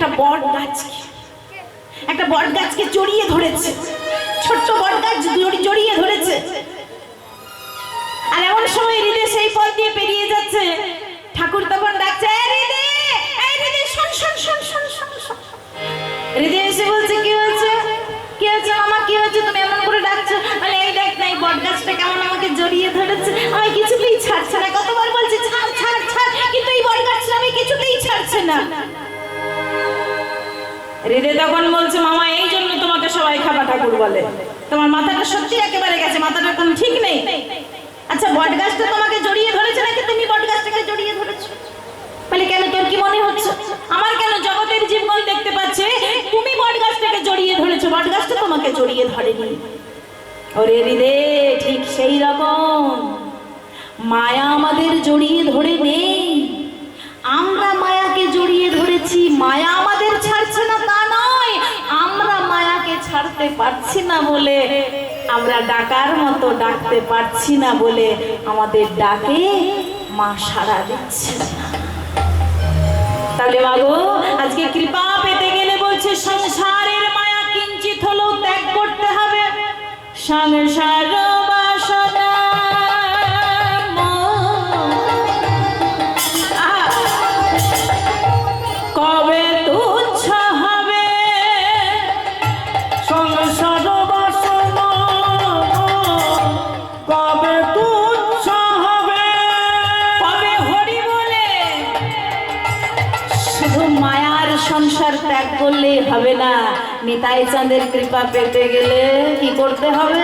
একটা বট গাছকে, একটা বট গাছকে জড়িয়ে ধরেছে, ছোট্ট বট গাছ জড়িয়ে ধরেছে। আর এমন সময় হৃদয় সেই পথ দিয়ে পেরিয়ে যাচ্ছে। ঠাকুর তখন ডাকছে কেমন আমাকে জড়িয়ে ধরেছে। হৃদয় তখন বলছে, মামা, এই জন্য তোমাকে সবাই খাবা ঠাকুর বলে। তোমার মাথাটা সত্যি একেবারে গেছে, মাথাটা কোনো ঠিক নেই। আচ্ছা বট গাছটা তোমাকে জড়িয়ে ধরেছে নাকি তুমি বট গাছটাকে জড়িয়ে ধরেছো? বলে, কেন, তোর কি মনে হচ্ছে? আমার কেন জগতের জীবন দেখতে পাচ্ছে? তুমি বট গাছটাকে জড়িয়ে ধরেছো বট গাছটা তোমাকে জড়িয়ে ধরেনি। ওরে রিদে, ঠিক সেই রকম। মায়া আমাদের জড়িয়ে ধরে নেই। আমরা মায়াকে জড়িয়ে ধরেছি, মায়া আমাদের ছাড়ছে না, তা নয়। আমরা মায়াকে ছাড়তে পারছি না বলে, আমরা ডাকার মতো ডাকতে পারছি না বলে আমাদের ডাকে মা সারা দিচ্ছে। তাহলে মাগো আজকে কৃপা পেতে গেলে বলছে, সংসারের মায়া কিঞ্চিত হলেও ত্যাগ করতে হবে। সংসার বাসনা নিতাই চাঁদের কৃপা পেতে গেলে কি করতে হবে?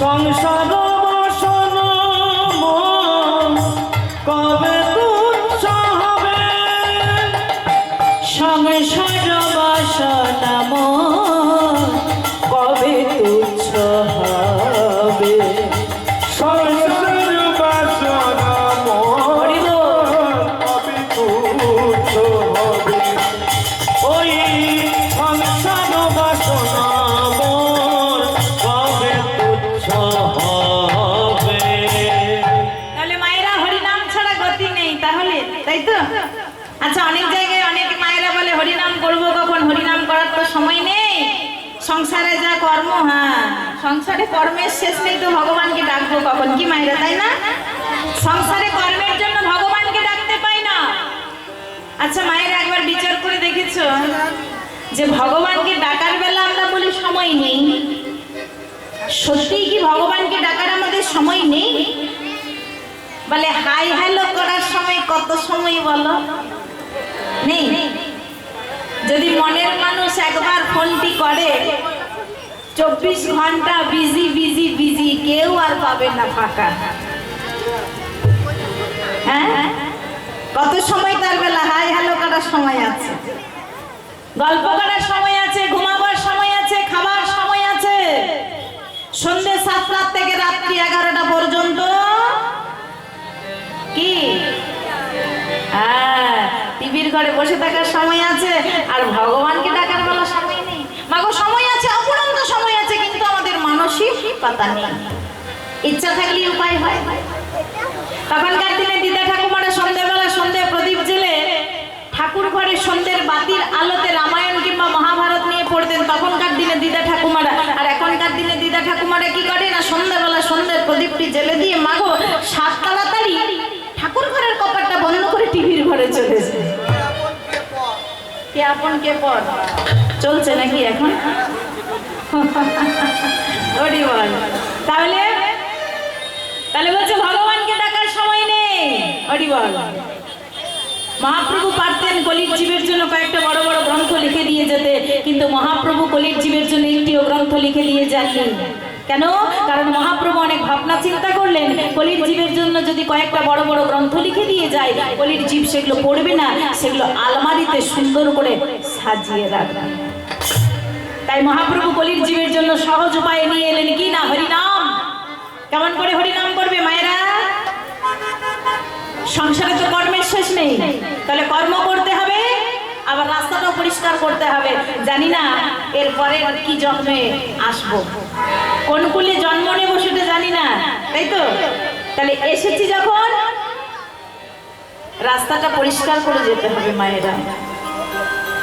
সংসার শেষ নেই তো ভগবানকে ডাকবো কখন? কি মায়েরা, তাই না? সংসারে কর্মের জন্য ভগবানকে ডাকতে পাই না। আচ্ছা মায়ের, একবার বিচার করে দেখেছ? যে ভগবানকে ডাকার বেলা আমরা বলি সময় নেই। সত্যিই কি ভগবানকে ডাকার আমাদের সময় নেই? বলে, হাই হ্যালো করার সময় কত সময় বলো? নেই। যদি মনের মানুষ একবার ফোনটি করে চব্বিশ ঘণ্টা বিজি বিজি বিজি কেউ আর পাবে না ফাঁকা। হ্যাঁ? কত সময় তার বেলা? হাই হ্যালো করার সময় আছে। গল্প করার সময় আছে, ঘুমাবার সময় আছে খাবার সময় আছে। সন্ধ্যে সাতটা থেকে রাত্রি এগারোটা পর্যন্ত। কি? হ্যাঁ টিভির ঘরে বসে থাকার সময় আছে। আর ভগবানকে ডাকার বেলা সময় নেই মাগো সময় আছে অপুরন্ত সময় আছে কিন্তু আমাদের মানসিক পাতা নেই। ইচ্ছা থাকলে উপায় হয়। তখনকার দিনে দিদা ঠাকুমারা সন্ধ্যেবেলা সন্ধ্যে প্রদীপ জেলে ঠাকুর ঘরে সন্ধ্যের বাতির আলোতে রামায়ণ কিংবা মহাভারত নিয়ে পড়তেন। তখনকার দিনে দিদা ঠাকুমারা আর এখনকার দিনে দিদা ঠাকুমারা কি করে না সন্ধ্যাবেলা সন্ধ্যের প্রদীপটি জেলে দিয়ে মাগো সাত তাড়াতাড়ি ঠাকুর ঘরের কপারটা বন্ধ করে টিভির ঘরে চলে যায় কে আপন কে পর? চলছে নাকি এখন? তাহলে বলছে ভগবানকে সময় নেই? মহাপ্রভু পারতেন কলির জীবের জন্য কয়েকটা বড় বড় গ্রন্থ লিখে দিয়ে যেতে, কিন্তু মহাপ্রভু কলির জীবের জন্য একটিও গ্রন্থ লিখে দিয়ে যাননি। কেন? কারণ মহাপ্রভু অনেক ভাবনা চিন্তা করলেন, কলির জীবের জন্য যদি কয়েকটা বড় বড় গ্রন্থ লিখে দিয়ে যায়, কলির জীব সেগুলো পড়বে না, সেগুলো আলমারিতে সুন্দর করে সাজিয়ে রাখবে। তাই মহাপ্রভু কলির জীবের জন্য সহজ উপায়ে নিয়ে এলেন কি না? হরিনাম। কেমন করে হরিনাম করবে মায়েরা? সংসারে তো কর্মের শেষ নেই। তাহলে কর্ম করতে হবে, আবার রাস্তাটাও পরিষ্কার করতে হবে। জানি না এরপরে কি জন্মে আসব। কোন কুলে জন্ম নেব সেটা জানি না, তাই তো? তাহলে এসেছি যখন, রাস্তাটা পরিষ্কার করে যেতে হবে মায়েরা।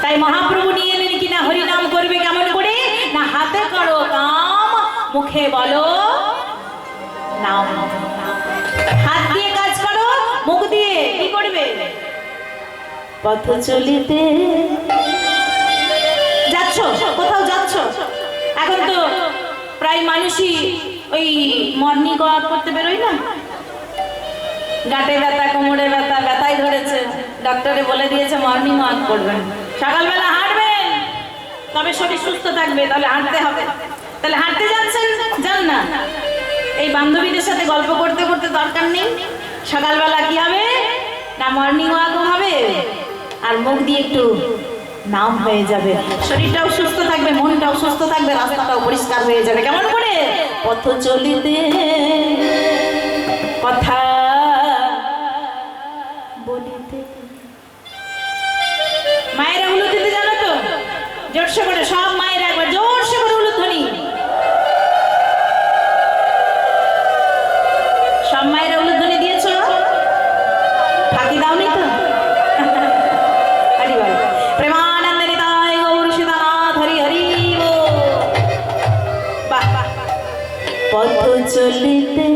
তাই মহাপ্রভু নিয়ে এলেন কিনা হরিনাম করবে কেমন হাতে করো কাম মুখে বলো। নাম হাত দিয়ে কাজ করো, মুখ দিয়ে। কি করবে? পথ চলিতে। যাচ্ছ? কোথাও যাচ্ছ? এখন তো প্রায় মানুষই ওই মর্নিং ওয়াক করতে বেরোয় না? গাঁটে ব্যথা, কোমরে ব্যথা, ব্যথাই ধরেছে। ডক্টরে বলে দিয়েছে মর্নিং ওয়াক করবেন। সকালবেলা হাঁটবেন। তবে শরীর সুস্থ থাকবে, তাহলে হাঁটতে হবে। তাহলে হাঁটতে যাচ্ছেন? যান না। এই বান্ধবীদের সাথে গল্প করতে করতে দরকার নেই। সকালবেলা কি হবে? না মর্নিং ওয়াকও হবে। আর মুখ দিয়ে একটু নাম হয়ে যাবে। শরীরটাও সুস্থ থাকবে, মনটাও সুস্থ থাকবে, রাস্তাটাও পরিষ্কার হয়ে যাবে। কেমন করে? পথ চলিতে কথা মায়েরা তো জোরসে করে, সব মায়েরা একবার, জোরসে করে উলু ধ্বনি সব মায়েরা উলু ধ্বনি দিয়েছ? ফাঁকি দাওনি তো? হরি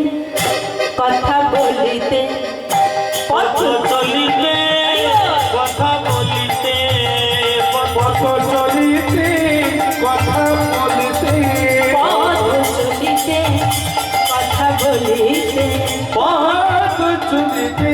চলিতে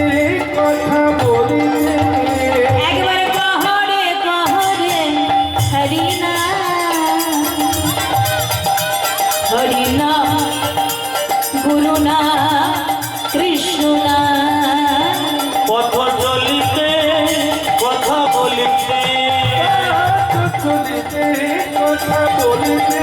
বলিতে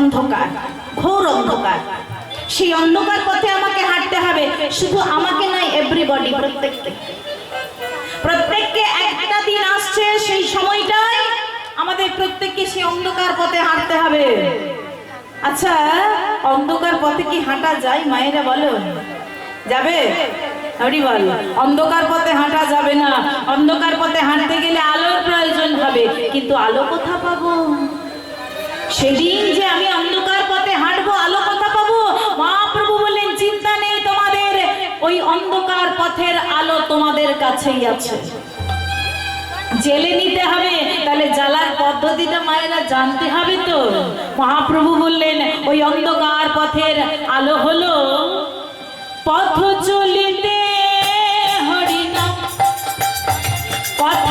অন্ধকার, ঘোর অন্ধকার। সেই অন্ধকার পথে আমাকে হাঁটতে হবে, শুধু আমাকে নয় এভরিবডি প্রত্যেককে। প্রত্যেককে একটা দিন আসছে, সেই সময়টাই আমাদের প্রত্যেককে সেই অন্ধকার পথে হাঁটতে হবে। আচ্ছা অন্ধকার পথে কি হাঁটা যায়? মায়েরা বলো। যাবে? অন্ধকার পথে হাঁটা যাবে না। অন্ধকার পথে হাঁটতে গেলে আলোর প্রয়োজন হবে। কিন্তু আলো কোথা পাবো? সেদিন যে আমি অন্ধকার পথে হাঁটবো, আলো কথা পাবো, মহাপ্রভু বললেন, চিন্তা নেই তোমাদের, ওই অন্ধকার পথের আলো তোমাদের কাছেই আছে। জেলে নিতে হবে, তাহলে জ্বালার পদ্ধতিটা মায়েরা জানতে হবে তো। মহাপ্রভু বললেন, ওই অন্ধকার পথের আলো হলো পথ চলিতে হরিনাম। কথা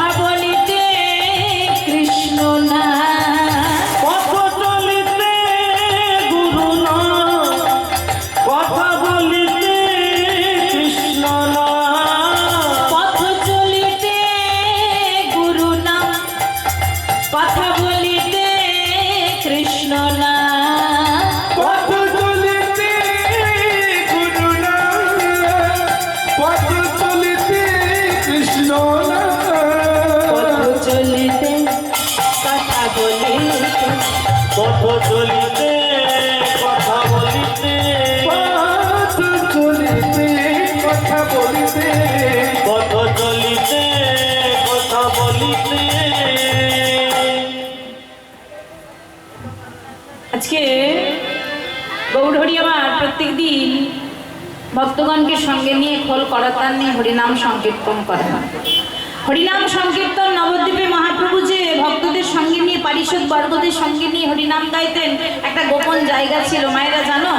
আজকে গৌরহরি আমার প্রত্যেক দিন ভক্তগণকে সঙ্গে নিয়ে খোল করতার নিয়ে হরিনাম সংকীর্তন করে হরিনাম সংকীর্তন নবদ্বীপে মহাপ্রভু যে ভক্তদের সঙ্গে নিয়ে, পারিষদ বর্গদের সঙ্গে নিয়ে হরিনাম গাইতেন, একটা গোপন জায়গা ছিল। মায়েরা জানো?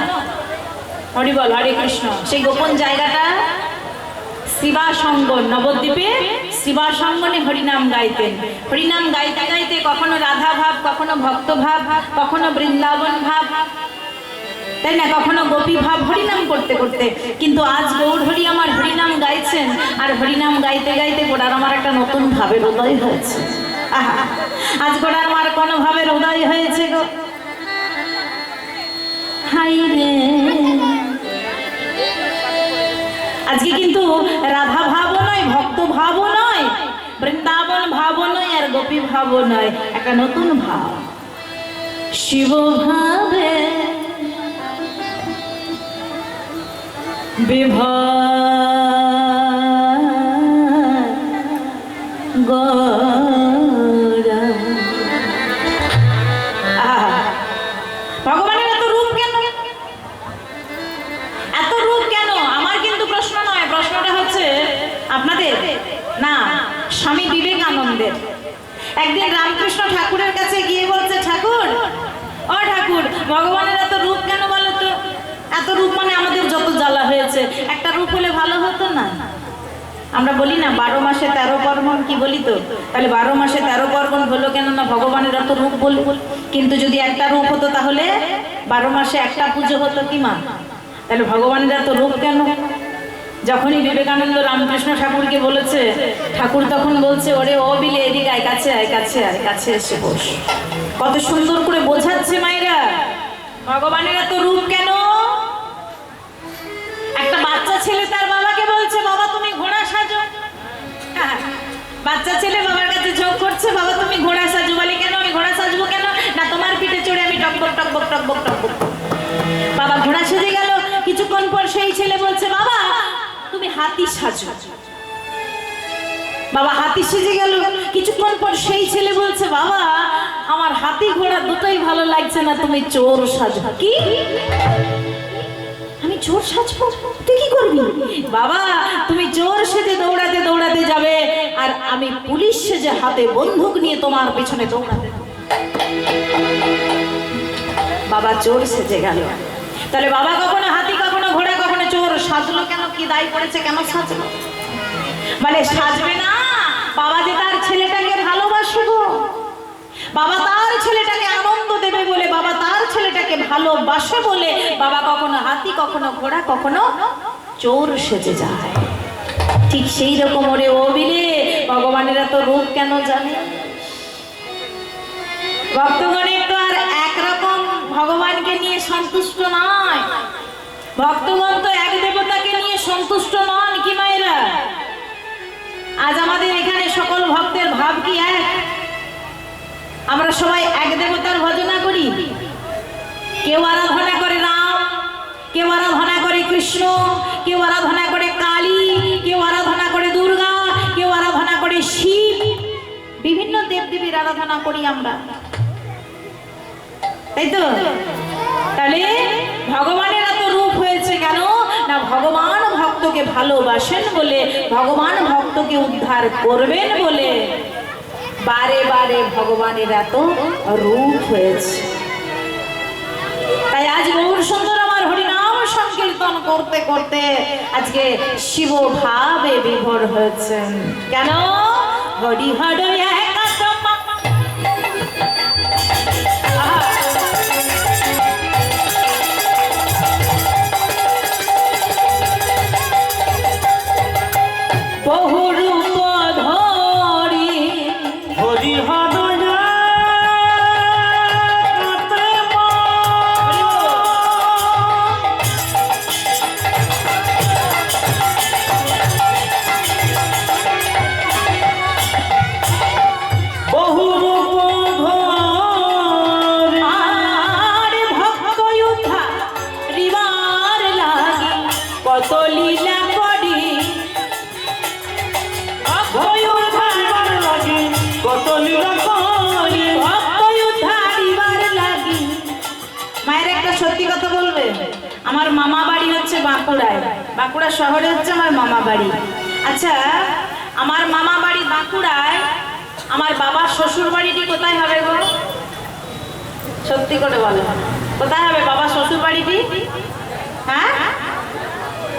হরি বল, হরে কৃষ্ণ। সেই গোপন জায়গাটা শিবাসঙ্গন নবদ্বীপে শিবাসঙ্গনে হরিনাম গাইতেন হরিনাম গাইতে গাইতে কখনো রাধা ভাব, কখনো ভক্ত ভাব, কখনো বৃন্দাবন ভাব। তাই না? কখনো গোপী ভাব হরিনাম করতে করতে। কিন্তু আজ গৌর হরি আমার হরিনাম গাইছেন, আর হরিনাম গাইতে গাইতে গোড়ার আমার একটা নতুন ভাবের উদয় হয়েছে। আজ গোড়ার আমার কোনো ভাবের উদয় হয়েছে গো। হাই আজকে কিন্তু রাধা ভাবও নয়, ভক্ত ভাবও নয়। বৃন্দাবন ভাব নয় আর গোপী ভাব নয় একটা নতুন ভাব। শিব ভাবে বিভা একদিন রামকৃষ্ণ ঠাকুরের কাছে গিয়ে বলছে, ঠাকুর, ও ঠাকুর, ভগবানের এত রূপ কেন বলো তো? এত রূপ মানে আমাদের যত জ্বালা হয়েছে। একটা রূপ হলে ভালো হতো না। আমরা বলি না, বারো মাসে তেরো পার্বণ, কি বলি তো? তাহলে বারো মাসে তেরো পার্বণ হলো কেন না ভগবানের এত রূপ বলি কিন্তু যদি একটা রূপ হতো তাহলে বারো মাসে একটা পুজো হতো কি মা? তাহলে ভগবানের এত রূপ কেন? যখনই বিবেকানন্দ রামকৃষ্ণ ঠাকুরকে বলেছে, ঠাকুর তখন বলছে, ওরে ও বিলে এদিকে আয়, কাছে আয় কাছে আয়, কাছে এসে বস। কত সুন্দর করে বোঝাচ্ছে মায়েরা। ভগবানের এত রূপ কেন? একটা বাচ্চা ছেলে তার বাবাকে বলছে, বাবা, তুমি ঘোড়া সাজো। বাচ্চা ছেলে বাবার কাছে ঝোঁক করছে, বাবা, তুমি ঘোড়া সাজো। বলে, কেন আমি ঘোড়া সাজবো কেন? না, তোমার পিঠে চড়ে আমি টকবক টকবক টকবক টকবক বাবা ঘোড়া সেজে গেল। কিছুক্ষণ পর সেই ছেলে বলছে হাতি সাজো। বাবা, হাতি সেজে গেল। কিছুক্ষণ পর সেই ছেলে বলছে, বাবা, আমার হাতি ঘোড়া দুটোই ভালো লাগছে না, তুমি চোর সাজো। কি? আমি চোর সাজবো? তুই কি করবি? বাবা, তুমি চোর সেজে দৌড়াতে দৌড়াতে যাবে, আর আমি পুলিশ সেজে হাতে বন্দুক নিয়ে তোমার পিছনে দৌড়াতে। বাবা, চোর সেজে গেল। তাহলে বাবা কখনো হাতি কখনো ঘোড়া কখনো চোর সাজলো কেন? কি দায় করেছে কেন সাজলো? মানে সাজবে না। বাবা যে তার ছেলেটাকে ভালোবাসে গো। বাবা তার ছেলেটাকে আনন্দ দেবে বলে, বাবা তার ছেলেটাকে ভালোবাসে বলে, বাবা কখনো হাতি, কখনো ঘোড়া, কখনো চোর সেজে যায়। ঠিক সেই রকম ওরে ও বিলে ভগবানের এত রূপ কেন জানে ভক্তগণের তো আর একরকম ভগবানকে নিয়ে সন্তুষ্ট নয়। ভক্তগণ তো এক দেবতাকে নিয়ে সন্তুষ্ট নন কি মায়েরা? আজ আমাদের এখানে সকল ভক্তের ভাব কি এক? আমরা সবাই এক দেবতার ভজনা করি। কেউ আরাধনা করে রাম, কেউ আরাধনা করে কৃষ্ণ, কেউ আরাধনা করে কালী, কেউ আরাধনা করে দুর্গা, কেউ আরাধনা করে শিব। বিভিন্ন দেবদেবীর আরাধনা করি আমরা। তাই তো? তাহলে ভগবানের এত রূপ হয়েছে কেন না ভগবান ভক্তকে ভালোবাসেন বলে, ভগবান ভক্তকে উদ্ধার করবেন বলে। বারে বারে ভগবানের এত রূপ হয়েছে। তাই আজ গৌর সুন্দর আমার হরিনাম সংকীর্তন করতে করতে আজকে শিব ভাবে বিভোর হয়েছেন। কেন? হরি বাঁকুড়া শহরে হচ্ছে আমার মামা বাড়ি। আচ্ছা আমার মামা বাড়ি বাঁকুড়ায় আমার বাবার শ্বশুর বাড়িটি কোথায় হবে গো? সত্যি করে বলো। কোথায় হবে বাবা শ্বশুর বাড়িটি? হ্যাঁ?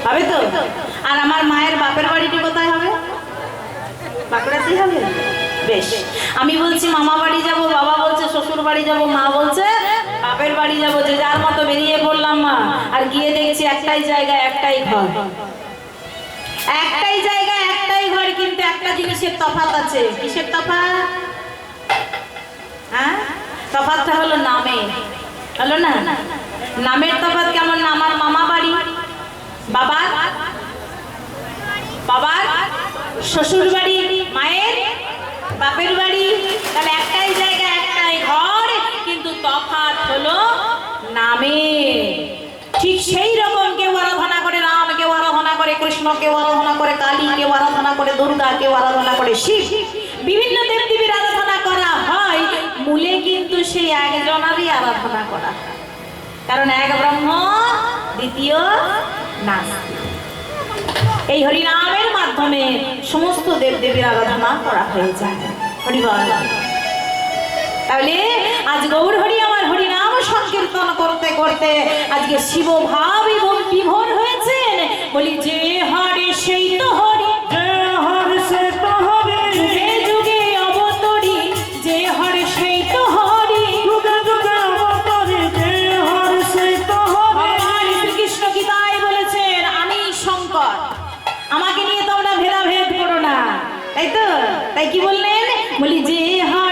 হবে তো? আর আমার মায়ের বাপের বাড়িটি কোথায় হবে? বাঁকুড়াতেই হবে? বেশ। আমি বলছি মামা বাড়ি যাব, বাবা বলছে, শ্বশুর বাড়ি যাব, মা বলছে বাপের বাড়ি যাব যে যার মতো বেরিয়ে পড়লাম মা। আর গিয়ে দেখছি একটাই জায়গা একটাই ঘর। একটাই জায়গা একটাই ঘর কিন্তু একটা জিনিসের তফাৎ আছে। কিসের তফাৎ? হ্যাঁ? তফাৎটা হলো নামে। হলো না? নামের তফাৎ কেমন না? আমার মামা বাড়ি। বাবার? বাবার? শ্বশুর বাড়ি মায়ের? বাপের বাড়ি। তাহলে একটাই জায়গা একটাই ঘর। কিন্তু তফাৎ হলো নামে। ঠিক সেই রকম কেউ আরাধনা করে রাম, কেউ আরাধনা করে কৃষ্ণ, কেউ আরাধনা করে কালী, কেউ আরাধনা করে দুর্গা, কেউ আরাধনা করে শিব। বিভিন্ন দেবদেবীর আরাধনা করা হয়, মূলে কিন্তু সেই একজনারই আরাধনা করা কারণ এক ব্রহ্ম, দ্বিতীয় নাস্তি। এই হরিনামের মাধ্যমে সমস্ত দেবদেবীর আরাধনা করা হয়ে যায়। হরিবল। তাহলে আজ গৌর হরি আমার হরি নাম সংকীর্তন করতে করতে আজকে শিব ভাব এবং বিভোর হয়েছেন। বলি যে হরে সেই তো হরি। হর সে তো হরি। যুগে অবতরি। যে হরে সেই তো হরি। যুগে যুগে অবতরি। যে হর সে তো হরি। শ্রীকৃষ্ণ গীতায় বলেছেন? আমি শঙ্কর। আমাকে নিয়ে তোমরা ভেদাভেদ করো না। তাই তো? তাই কি বললেন? বলি যে হরে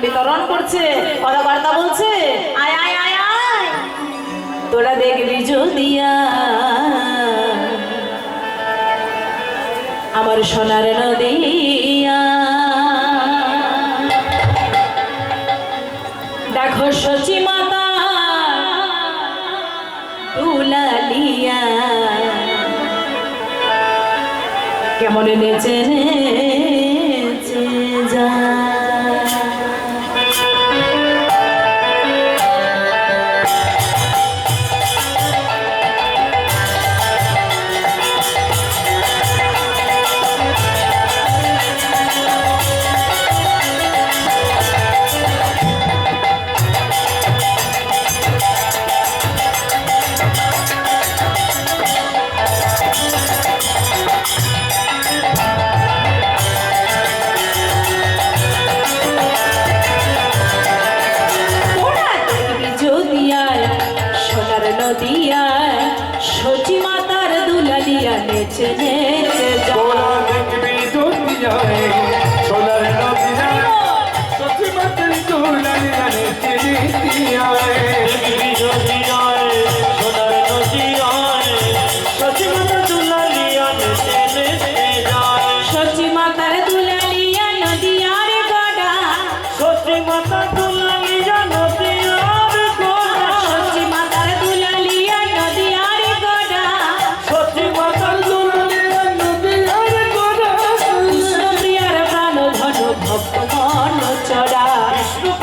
বিতরণ করছে, কথাবার্তা বলছে। আয় আয় আয় আয়। তোরা দেখবি যদিয়া আমার সোনার নদিয়া। দেখো সচি মাতা, দুলালিয়া। কেমন নেচে নেচে চড়াস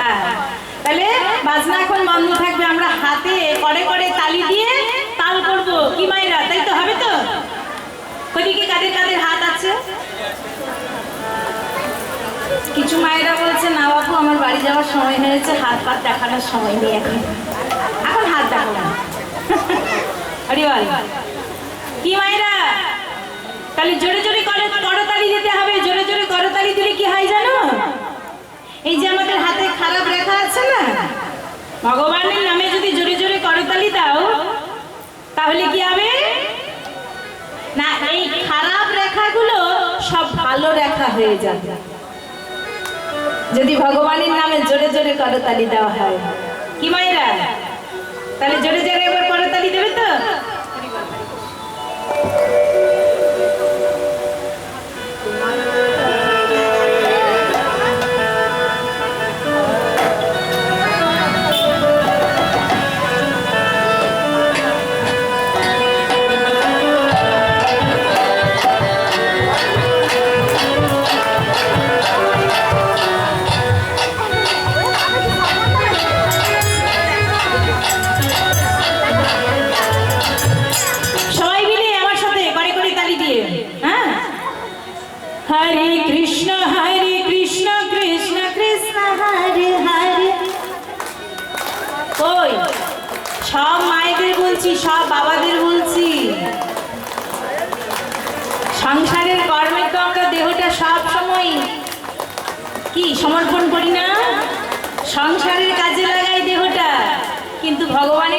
হ্যাঁ। তাহলে বাজনা এখন বন্ধ থাকবে। আমরা হাতে করে করে তালি দিয়ে তাল করব। কি মাইরা তাই তো হবে তো? ওদিকে কাদের কাদের হাত আছে? কিছু মায়েরা বলছে, না বাবু আমার বাড়ি যাওয়ার সময় হয়েছে। হাত পাত দেখানোর সময় নেই এখন। এখন হাত দেখাবো না। কি মায়েরা? তাহলে জোরে জোরে করে করতালি দিতে হবে। জোরে জোরে করতালি দিলে কি হয় জানো? এই যে আমাদের হাতে খারাপ রেখা আছে না? ভগবানের নামে যদি জোরে জোরে করতালি দাও, তাহলে কি হবে? না, এই খারাপ রেখাগুলো সব ভালো রেখা হয়ে যাবে। যদি ভগবানের নামে জোরে জোরে করতালি দেওয়া হয়। কি মায়েরা? তাহলে জোরে জোরে একবার করতালি দেবে তো? সমর্পণ করি না। সংসারের কাজে লাগাই দেহটা কিন্তু ভগবানের